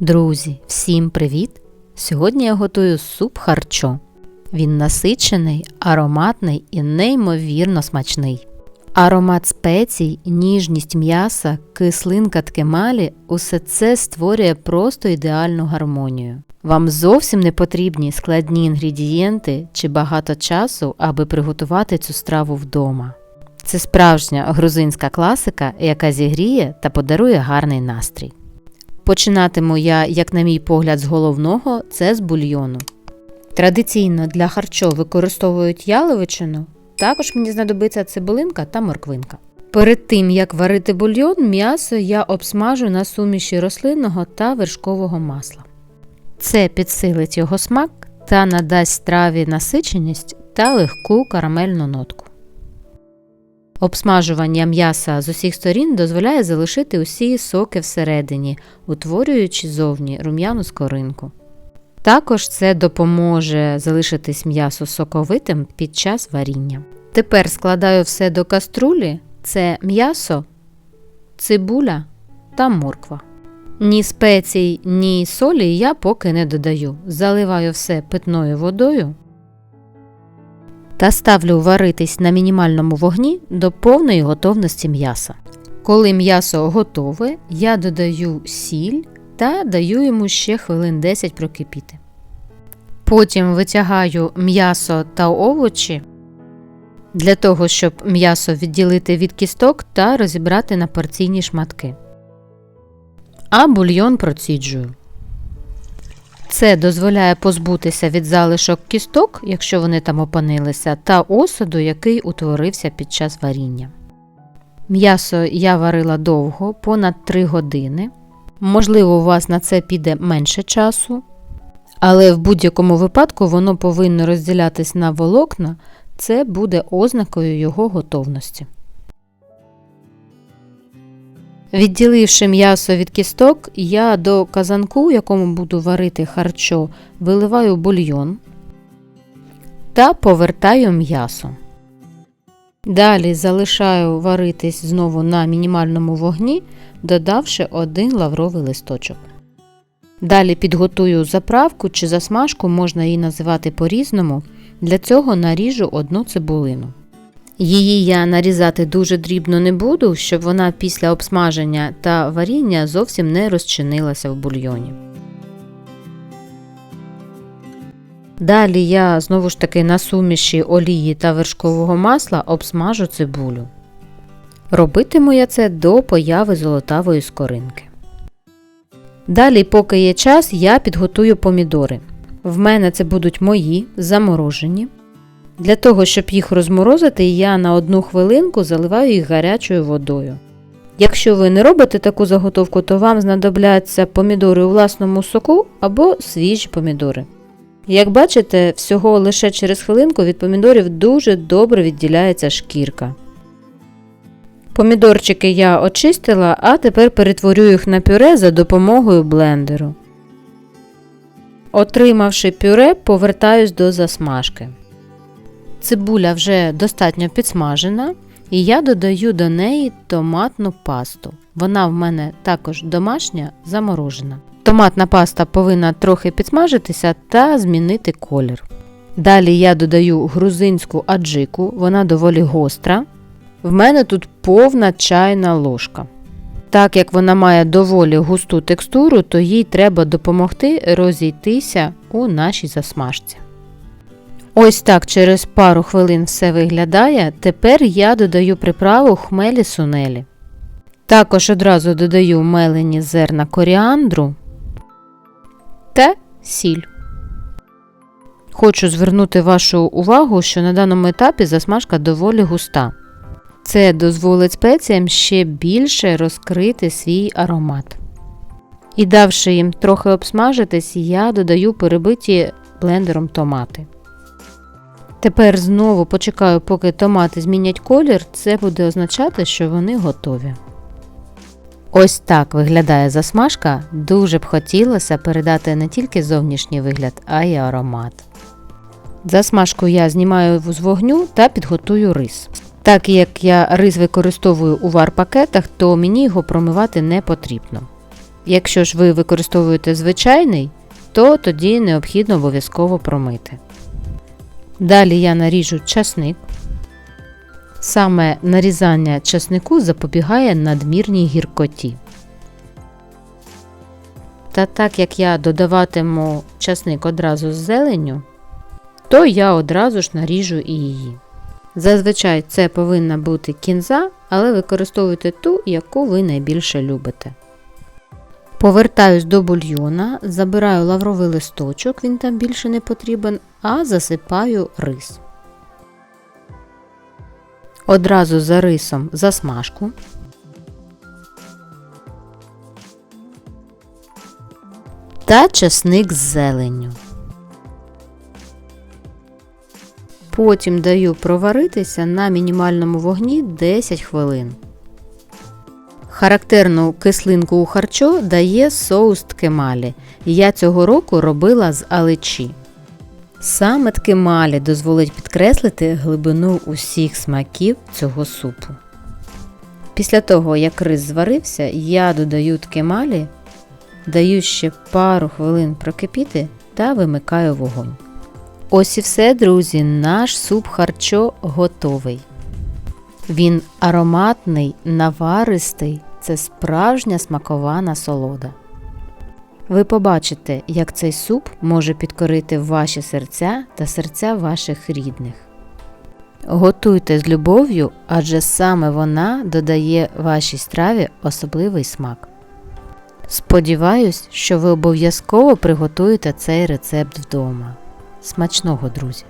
Друзі, всім привіт! Сьогодні я готую суп харчо. Він насичений, ароматний і неймовірно смачний. Аромат спецій, ніжність м'яса, кислинка ткемалі – усе це створює просто ідеальну гармонію. Вам зовсім не потрібні складні інгредієнти чи багато часу, аби приготувати цю страву вдома. Це справжня грузинська класика, яка зігріє та подарує гарний настрій. Починатиму я, як на мій погляд, з головного це з бульйону. Традиційно для харчо використовують яловичину, також мені знадобиться цибулинка та морквинка. Перед тим як варити бульйон, м'ясо я обсмажу на суміші рослинного та вершкового масла. Це підсилить його смак та надасть страві насиченість та легку карамельну нотку. Обсмажування м'яса з усіх сторін дозволяє залишити усі соки всередині, утворюючи зовні рум'яну скоринку. Також це допоможе залишитись м'ясо соковитим під час варіння. Тепер складаю все до каструлі: це м'ясо, цибуля та морква. Ні спецій, ні солі я поки не додаю. Заливаю все питною водою та ставлю варитись на мінімальному вогні до повної готовності м'яса. Коли м'ясо готове, я додаю сіль та даю йому ще хвилин 10 прокипіти. Потім витягаю м'ясо та овочі для того, щоб м'ясо відділити від кісток та розібрати на порційні шматки. А бульйон проціджую. Це дозволяє позбутися від залишок кісток, якщо вони там опинилися, та осаду, який утворився під час варіння. М'ясо я варила довго, понад 3 години. Можливо, у вас на це піде менше часу, але в будь-якому випадку воно повинно розділятись на волокна, це буде ознакою його готовності. Відділивши м'ясо від кісток, я до казанку, в якому буду варити харчо, виливаю бульйон та повертаю м'ясо. Далі залишаю варитись знову на мінімальному вогні, додавши один лавровий листочок. Далі підготую заправку чи засмажку, можна її називати по-різному. Для цього наріжу одну цибулину. Її я нарізати дуже дрібно не буду, щоб вона після обсмаження та варіння зовсім не розчинилася в бульйоні. Далі я знову ж таки на суміші олії та вершкового масла обсмажу цибулю. Робитиму я це до появи золотавої скоринки. Далі, поки є час, я підготую помідори. В мене це будуть мої заморожені. Для того, щоб їх розморозити, я на одну хвилинку заливаю їх гарячою водою. Якщо ви не робите таку заготовку, то вам знадобляться помідори у власному соку або свіжі помідори. Як бачите, всього лише через хвилинку від помідорів дуже добре відділяється шкірка. Помідорчики я очистила, а тепер перетворю їх на пюре за допомогою блендеру. Отримавши пюре, повертаюсь до засмажки. Цибуля вже достатньо підсмажена, і я додаю до неї томатну пасту. Вона в мене також домашня заморожена. Томатна паста повинна трохи підсмажитися та змінити колір. Далі я додаю грузинську аджику, вона доволі гостра. В мене тут повна чайна ложка. Так як вона має доволі густу текстуру, то їй треба допомогти розійтися у нашій засмажці. Ось так через пару хвилин все виглядає. Тепер я додаю приправу хмелі сунелі. Також одразу додаю мелені зерна коріандру та сіль. Хочу звернути вашу увагу, що на даному етапі засмажка доволі густа. Це дозволить спеціям ще більше розкрити свій аромат. І давши їм трохи обсмажитись, я додаю перебиті блендером томати. Тепер знову почекаю, поки томати змінять колір, це буде означати, що вони готові. Ось так виглядає засмажка. Дуже б хотілося передати не тільки зовнішній вигляд, а й аромат. Засмажку я знімаю з вогню та підготую рис. Так як я рис використовую у вар-пакетах, то мені його промивати не потрібно. Якщо ж ви використовуєте звичайний, то тоді необхідно обов'язково промити. Далі я наріжу часник. Саме нарізання часнику запобігає надмірній гіркоті. Та так як я додаватиму часник одразу з зеленню, то я одразу ж наріжу і її. Зазвичай це повинна бути кінза, але використовуйте ту, яку ви найбільше любите. Повертаюсь до бульйона, забираю лавровий листочок, він там більше не потрібен, а засипаю рис. Одразу за рисом засмажку. Та часник з зеленню. Потім даю проваритися на мінімальному вогні 10 хвилин. Характерну кислинку у харчо дає соус ткемалі. Я цього року робила з алечі. Саме ткемалі дозволить підкреслити глибину усіх смаків цього супу. Після того, як рис зварився, я додаю ткемалі, даю ще пару хвилин прокипіти та вимикаю вогонь. Ось і все, друзі, наш суп харчо готовий. Він ароматний, наваристий, це справжня смакова насолода. Ви побачите, як цей суп може підкорити ваші серця та серця ваших рідних. Готуйте з любов'ю, адже саме вона додає вашій страві особливий смак. Сподіваюсь, що ви обов'язково приготуєте цей рецепт вдома. Смачного, друзі!